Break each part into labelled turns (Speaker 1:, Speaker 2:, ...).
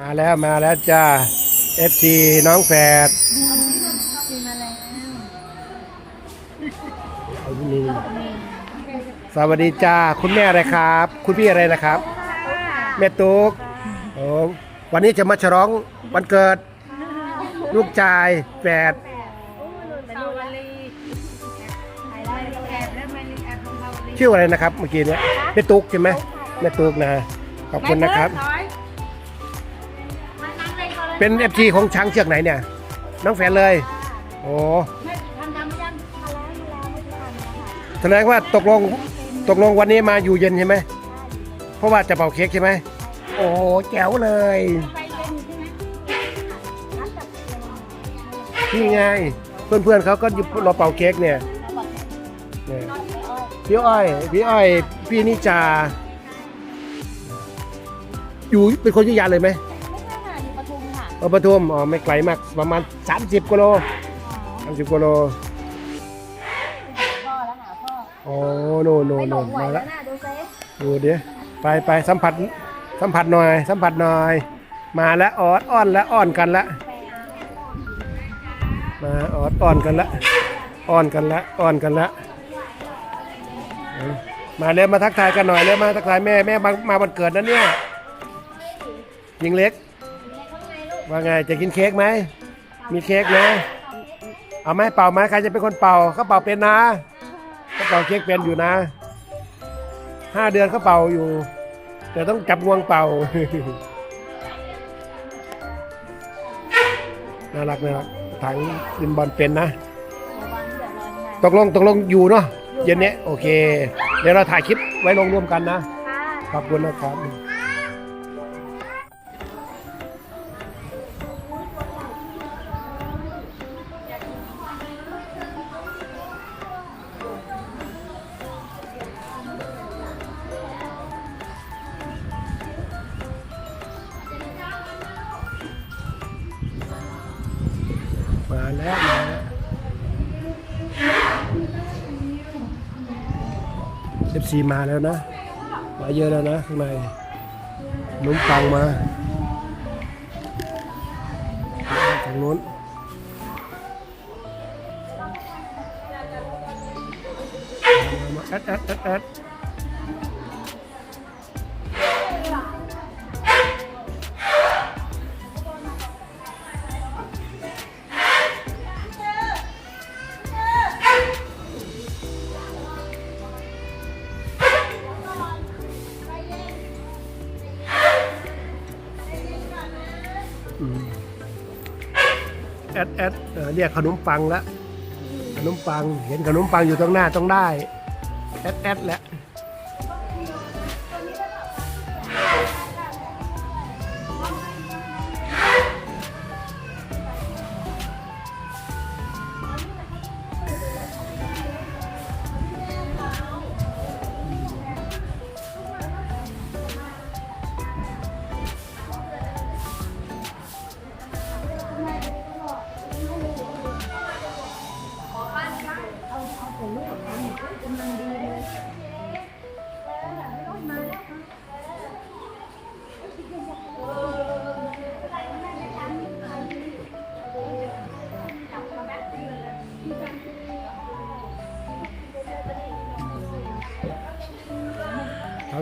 Speaker 1: มาแล้วมาแล้วจ้าเอฟซีน้องแฝด
Speaker 2: กินมาแล้ว
Speaker 1: เอาที่นี่สวัสดีจ้า คุณแม่อะไรครับ คุณพี่อะไรนะครับ แม่ตุ๊กโอ้วันนี้จะมาฉลองวันเกิด ลูกชายแฝด
Speaker 2: สาวลีถ่ายได้แอบแล้วมาลีแอบของเราลี
Speaker 1: ชื่ออะไรนะครับเมื่อกี้เนี้ยแม่ตุ๊กใช่ไหมแม่ตุ๊กนะขอบคุณนะครับ เป็นเอฟซีของช้างเชือกไหนเนี่ย น้องแฝดเลย โอ้
Speaker 2: ไม่ทำทำไม่ยังทำแล้วทำแล้วไม่ทำแล้วค่ะ
Speaker 1: แสดงว่าตกลงตกลงวันนี้มาอยู่เย็นใช่ไหม เพราะว่าจะเป่าเค้กใช่ไหม โอ้แจ๋วเลย
Speaker 2: ไปเล่นใช่ไหมนัดกับ
Speaker 1: นี่ไง เพื่อนๆเขาก็รอเป่าเค้กเนี่ยเนี่ยพี่อ้อยพี่อ้อย พี่นิจา อยู่เป็นคนยุธยาเลยไหม เออปทุมอ๋อไม่ไกลมากประมาณ 30กิโล30กิโล
Speaker 2: พ่อแล้วหาพ่อ
Speaker 1: โอ้โน่นโน่
Speaker 2: ไม่
Speaker 1: น
Speaker 2: หล
Speaker 1: โน่
Speaker 2: ง
Speaker 1: น
Speaker 2: ไหว
Speaker 1: มา
Speaker 2: แล้
Speaker 1: แล้วว
Speaker 2: นะดูเซฟ
Speaker 1: ดูเดี๋ยวไปไปสัมผัสสัมผัสหน่อย สัมผัสหน่อย มาแล้วออดอ้อนแล้วอ้อนกันละมาออดอ้อนกันละอ้อนกันละอ้อนกันละเอามาเร็วมาทักทายกันหน่อยเร็วมาทักทายแม่แม่มามาวันเกิดนะเนี่ยหญิงเล็ก ว่าไงจะกินเค้กไหม มีเค้กนะเอาไหมเป่าไหมใครจะเป็นคนเป่าเขาเป่าเป็นนะเขาเป่าเค้กเป็นอยู่นะห้าเดือนเขาเป่าอยู่ แต่ต้องจับงวงเป่าน่ารักน่ารักถังยินบอลเป็นนะ ตกลงตกลงอยู่เนาะเย็นนี้โอเค เดี๋ยวเราถ่ายคลิปไว้ลงรวมกันนะ ขอบคุณนะครับ ซีมาแล้วนะ มาเยอะแล้วนะข้างในนุ่มปังมาทางนู้นมามาแอดแอดแอดแอด แอดแอดเออเรียกขนมปังแล้วขนมปังเห็นขนมปังอยู่ตรงหน้าต้องได้แอดแอดแล้ว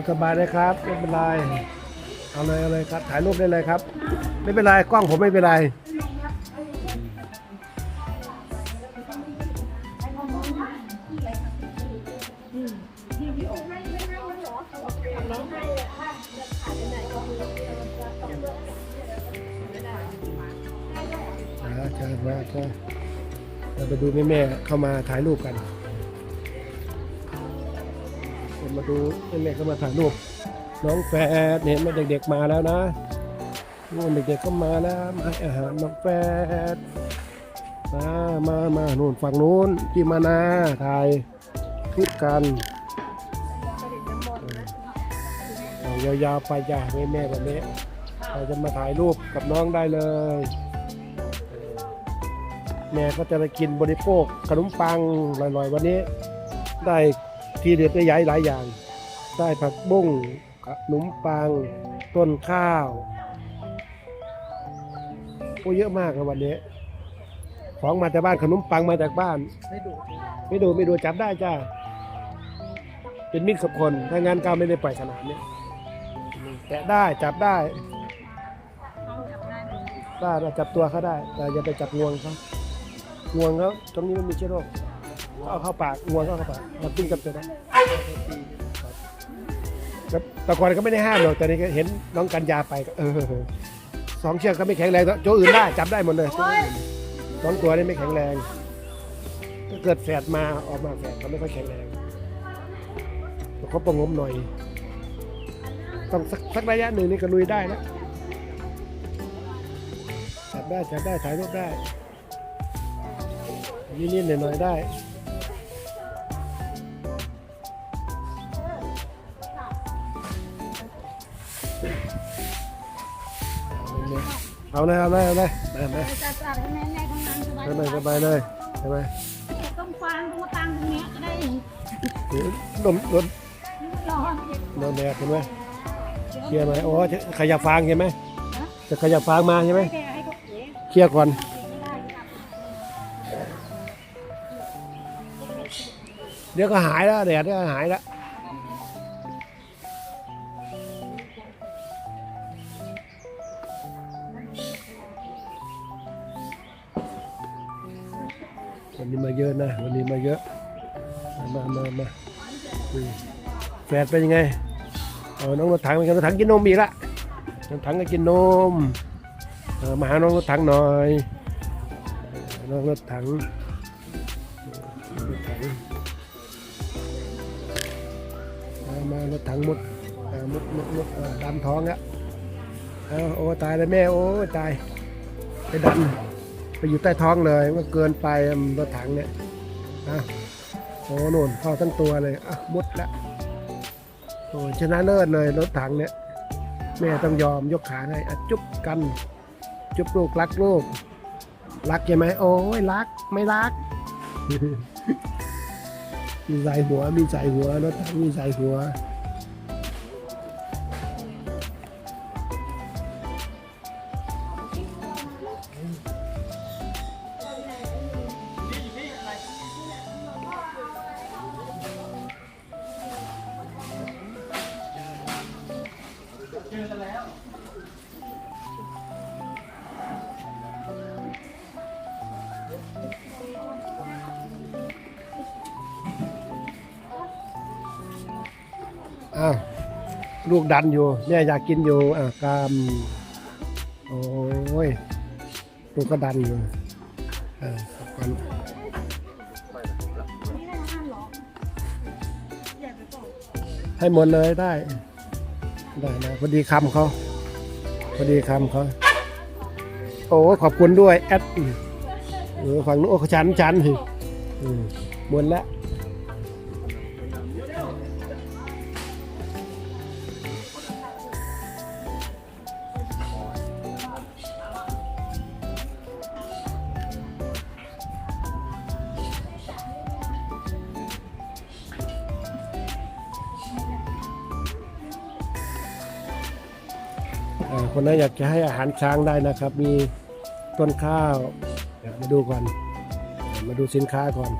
Speaker 1: สบายเลยครับไม่เป็นไรเอาเลยเอาเลยครับถ่ายรูปได้เลยครับ ไม่เป็นไรกล้องผมไม่เป็นไรมาเชิญมาเชิญเราไปดูแม่แม่ๆเข้ามาถ่ายรูปกัน มาดูแม่แม่ๆเข้ามาถ่ายรูปน้องแฟดเห็นไหมเด็กๆมาแล้วนะนู่นเด็กๆก็มาแล้วมาให้อาหารน้องแฟดมามามานู่นฝั่งนู้นที่มานาถ่ายคลิปกันยาวๆไปจ้าแม่แม่ๆแบบนี้เราจะมาถ่ายรูปกับน้องได้เลย แม่ก็จะไปกินบริโภคขนมปังลอยๆวันนี้ได้ ทีเด็ดได้ใหญ่หลายอย่าง ได้ผักบุ้งขนมปัง ต้นข้าวอ้เยอะมากครับวันนี้ ของมาจากบ้านขนมปังมาจากบ้าน
Speaker 3: ไม่ดุ
Speaker 1: ไม่ดูไม่ดูจับได้จ้า เป็นมิตรกับคน ถ้างั้นก็ไม่ได้ปล่อยสนามเนี่ยแตะได้จับได้
Speaker 2: จับได้
Speaker 1: จับตัวเขาได้ แต่อย่าไปจับงวงเขางวงเขาตรงนี้มันมีเชื้อโรค เอาเข้าปากงวงก็เอาเข้าปากเรากินกับตัวนั้นครับแต่ก่อนก็ไม่ได้ห้ามหรอกแต่นี้ก็เห็นน้องกัญญาไปก็เออสองเชือกก็ไม่แข็งแรงตัวอื่นได้จับได้หมดเลยสองตัวนี้ไม่แข็งแรงถ้าเกิดแฝดมาออกมาแฝดก็ไม่ค่อยแข็งแรงต้องเขาประงมหน่อย ต้องสักสักระยะหนึ่งนี่ก็ลุยได้แล้วจับได้จับได้ถ่ายรูปได้นิดๆหน่อยๆได้ เอาเลยเอาเลยเอาเลยมามา
Speaker 2: จะจับให้แม่ในข้างนั้นสบาย
Speaker 1: สบายสบายเลยสบาย
Speaker 2: ต้องฟังต้องมาตั้งตรงนี้จะได้
Speaker 1: โดนโดน
Speaker 2: ร้อน
Speaker 1: โดนแดดเห็นไหมเคลียร์ไหมโอ้จะขยับฟางใช่ไหมจะขยับฟางมาใช่ไหม
Speaker 2: แค่ให้เขาเอ๋
Speaker 1: เคลียร์ก่อน
Speaker 2: ไม่ได้ครับ
Speaker 1: เดี๋ยวก็หายแล้วแดดเดี๋ยวก็หายแล้ว เยอะนะวันนี้มาเยอะ มามามาแฟดเป็นยังไงเอาน้องรถถังเป็นไงรถถังกินนมอีกละรถถังก็กินนมมาหาน้องรถถังหน่อยน้องรถถังรถถังมามารถถังมุดมุดมุดมุดดำท้องแล้วเอาโอ้ตายแล้วแม่โอ้ตายไปดัน อยู่ใต้ท้องเลยมันเกินไปรถถังเนี่ยอะโอ้โน่นเข้าทั้งตัวเลยอะมุดล้วโอ้ชนะเลิศเลยรถถังเนี่ยแม่ต้องยอมยกขาให้อะจุ๊บกันจุ๊บลูกรักลูกรักใช่ไหมโอ้ยรักไม่รัก มีใส่หัวมีใส่หัวรถถังมีใส่หัว อ้าวลูกดันอยู่แม่อยากกินอยู่อะกามโอ้ยลูกก็ดันอยู่เออก่อน
Speaker 2: นี่ได้ห้าหรออย่าไปบอก
Speaker 1: ให้หมดเลยได้ ได้นะพอดีคำเขาพอดีคำเขาโอ้ขอบคุณด้วยแอดเออฝั่งนู้นโอ้ชันชันอืมหมดแล้ว คนนั้อยากจะให้อาหารช้างได้นะครับ มีต้นข้าวมาดูก่อน มาดูสินค้าก่อน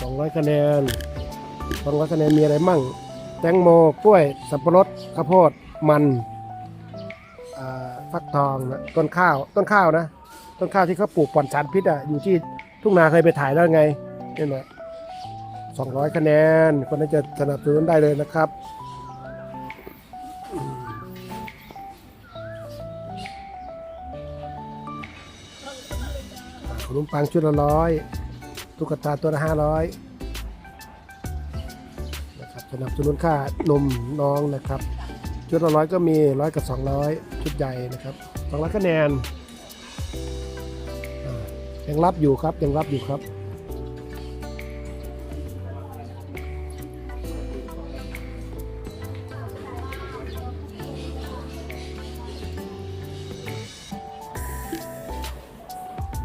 Speaker 1: สองร้อยคะแนนสองร้อยคะแนนมีอะไรมั่ง แตงโมกล้วย สับปะรดข้าวโพดมันฟักทองนะต้นข้าวต้นข้าวนะ ต้นข้าวที่เขาปลูกปลอดสารพิษอะอยู่ที่ทุ่งนาเคยไปถ่ายแล้วไงนี่นะสองร้อยคะแนน คนนั้นจะสนับสนุนได้เลยนะครับ นมปังชุดละร้อยตุ๊กตาตัวละห้าร้อยนะครับสนับสนุนค่านมน้องนะครับ ชุดละร้อยก็มีร้อยกับสองร้อยชุดใหญ่นะครับสองร้อยคะแนนยังรับอยู่ครับยังรับอยู่ครับ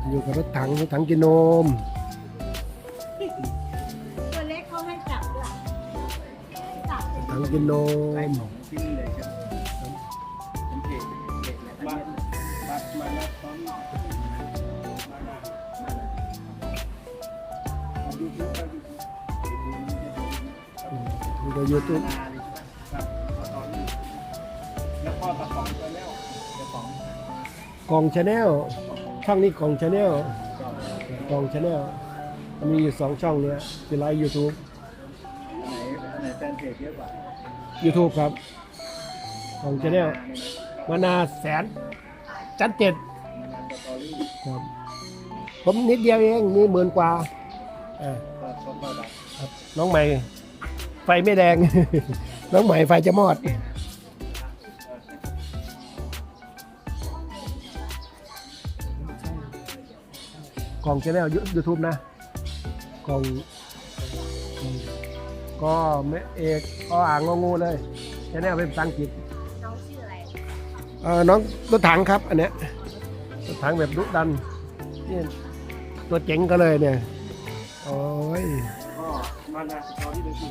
Speaker 1: อยู่กับรถถังรถถังกินนม
Speaker 2: ตัวเล็กเขาให้จับด้วยจับ
Speaker 1: ถังกินน
Speaker 3: ไล่
Speaker 1: ม
Speaker 3: ขที่นี่เลยครับผมเกตเกตและมามามาแล้วตอนมามามามา
Speaker 1: ดู
Speaker 3: ดูไปดู
Speaker 1: ดูดูยูทูบ
Speaker 3: นาเลยครับตอนนี้แล้วพ่อตะป๋องตอนแล้วตะป๋อง
Speaker 1: กองชาแนล ช่องนี้กองชาแนลกองชาแนลมีอยู่สองช่องเนี้ยคือไลฟ์ยูทูบ
Speaker 3: ไหนไหนแฟนเพจเยอะกว่า
Speaker 1: ยูทูบครับกองชาแนลมานาแสน จันเจ็ดครับผมนิดเดียวเองมีหมื่นกว่าอ่าครับน้องใหม่ ไฟไม่แดง น้องใหม่ไฟจะมอด กล่องชาแนลยูทูบนะกล่องก็ไม่เอกก็อ่างงองูเลยชาแนลเป็นภาษาอังกฤษ
Speaker 2: น้องชื่ออะไร
Speaker 1: เออน้องรถถังครับ อันเนี้ยรถถังแบบดุดันนี่ตัวเจ๋งก็เลยเนี่ยโอ้ย
Speaker 3: ก็มานาสตอรี่เลยสิ